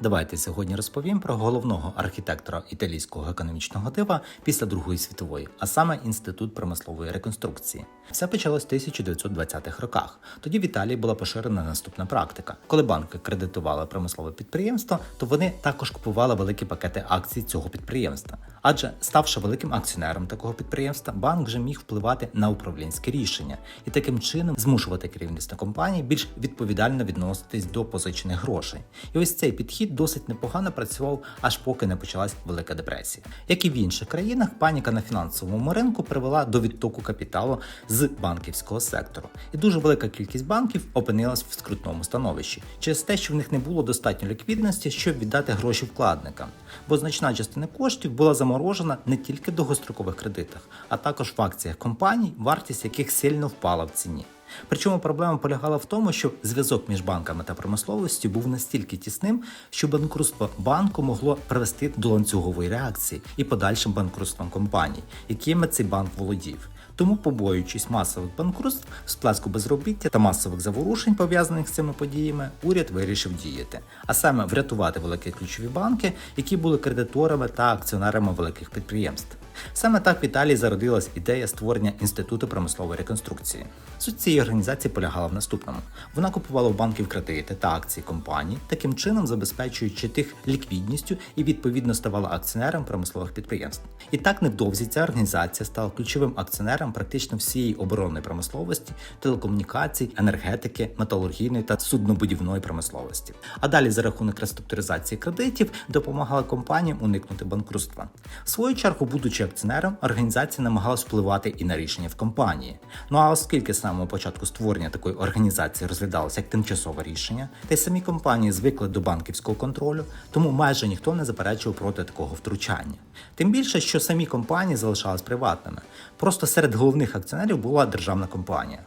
Давайте сьогодні розповім про головного архітектора італійського економічного дива після Другої світової, а саме Інститут промислової реконструкції. Все почалось в 1920-х роках. Тоді в Італії була поширена наступна практика. Коли банки кредитували промислове підприємство, то вони також купували великі пакети акцій цього підприємства. Адже ставши великим акціонером такого підприємства, банк вже міг впливати на управлінське рішення і таким чином змушувати керівництво компанії більш відповідально відноситись до позичених грошей. І ось цей підхід досить непогано працював, аж поки не почалась Велика депресія. Як і в інших країнах, паніка на фінансовому ринку привела до відтоку капіталу з банківського сектору, і дуже велика кількість банків опинилась в скрутному становищі через те, що в них не було достатньо ліквідності, щоб віддати гроші вкладникам, бо значна частина коштів була заморожена не тільки в довгострокових кредитах, а також в акціях компаній, вартість яких сильно впала в ціні. Причому проблема полягала в тому, що зв'язок між банками та промисловістю був настільки тісним, що банкрутство банку могло привести до ланцюгової реакції і подальшим банкрутством компаній, якими цей банк володів. Тому, побоюючись масових банкрутств, сплеску безробіття та масових заворушень, пов'язаних з цими подіями, уряд вирішив діяти, а саме врятувати великі ключові банки, які були кредиторами та акціонерами великих підприємств. Саме так в Італії зародилась ідея створення інституту промислової реконструкції. Суть цієї організації полягала в наступному: вона купувала у банків кредити та акції компаній, таким чином забезпечуючи тих ліквідністю і відповідно ставала акціонером промислових підприємств. І так невдовзі ця організація стала ключовим акціонером практично всієї оборонної промисловості, телекомунікацій, енергетики, металургійної та суднобудівної промисловості. А далі за рахунок реструктуризації кредитів допомагала компаніям уникнути банкрутства. В свою чергу, будучи акціонером, організація намагалась впливати і на рішення в компанії. Ну а оскільки з самого початку створення такої організації розглядалося як тимчасове рішення, та й самі компанії звикли до банківського контролю, тому майже ніхто не заперечував проти такого втручання. Тим більше, що самі компанії залишались приватними. Просто серед головних акціонерів була державна компанія.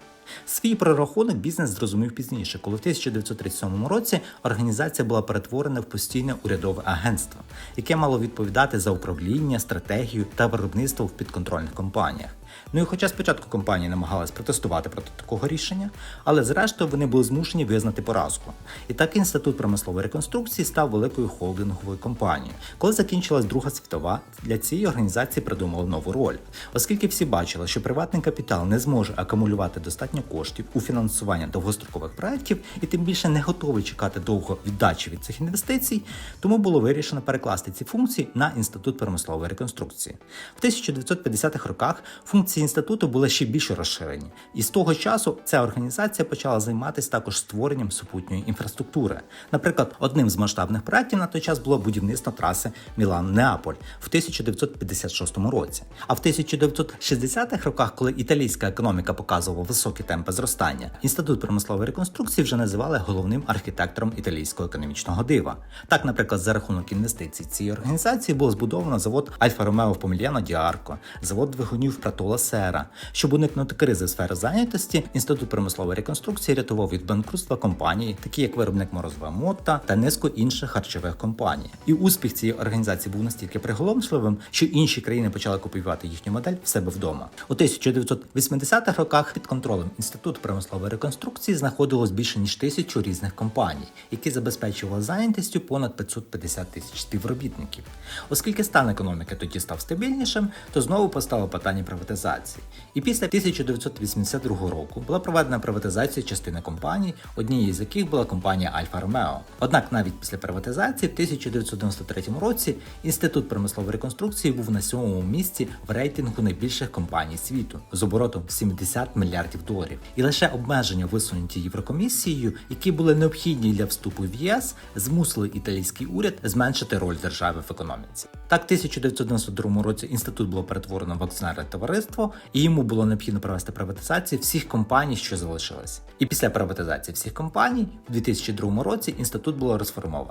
Свій прорахунок бізнес зрозумів пізніше, коли в 1937 році організація була перетворена в постійне урядове агентство, яке мало відповідати за управління, стратегію та виробництво в підконтрольних компаніях. Ну і хоча спочатку компанії намагалась протестувати проти такого рішення, але зрештою вони були змушені визнати поразку. І так інститут промислової реконструкції став великою холдинговою компанією. Коли закінчилась Друга світова, для цієї організації придумали нову роль, оскільки всі бачили, що приватний капітал не зможе акумулювати достатньо коштів у фінансування довгострокових проєктів і тим більше не готовий чекати довго віддачі від цих інвестицій, тому було вирішено перекласти ці функції на інститут промислової реконструкції. В 1950-х роках функції інституту були ще більше розширені, і з того часу ця організація почала займатися також створенням супутньої інфраструктури. Наприклад, одним з масштабних проєктів на той час було будівництво траси Мілан-Неаполь в 1956 році. А в 1960-х роках, коли італійська економіка показувала високі темпи зростання, інститут промислової реконструкції вже називали головним архітектором італійського економічного дива. Так, наприклад, за рахунок інвестицій цієї організації було збудовано завод Альфа Ромео Помільяно Діарко, завод двигунів Пратола Сера. Щоб уникнути кризи в сфері зайнятості, інститут промислової реконструкції рятував від банкрутства компанії, такі як виробник морозова Мотта та низку інших харчових компаній. І успіх цієї організації був настільки приголомшливим, що інші країни почали копіювати їхню модель в себе вдома. У 1980-х роках під контролем інституту промислової реконструкції знаходилось більше ніж тисячу різних компаній, які забезпечували зайнятістю понад 550 тисяч співробітників. Оскільки стан економіки тоді став стабільнішим, то знову постало питання приватизації. І після 1982 року була проведена приватизація частини компаній, однією з яких була компанія Альфа Ромео. Однак навіть після приватизації в 1993 році інститут промислової реконструкції був на сьомому місці в рейтингу найбільших компаній світу з оборотом 70 мільярдів доларів. І лише обмеження, висунуті Єврокомісією, які були необхідні для вступу в ЄС, змусили італійський уряд зменшити роль держави в економіці. Так, в 1992 році інститут було перетворено в акціонерне товариство, і йому було необхідно провести приватизацію всіх компаній, що залишились. І після приватизації всіх компаній, в 2002 році інститут було розформовано.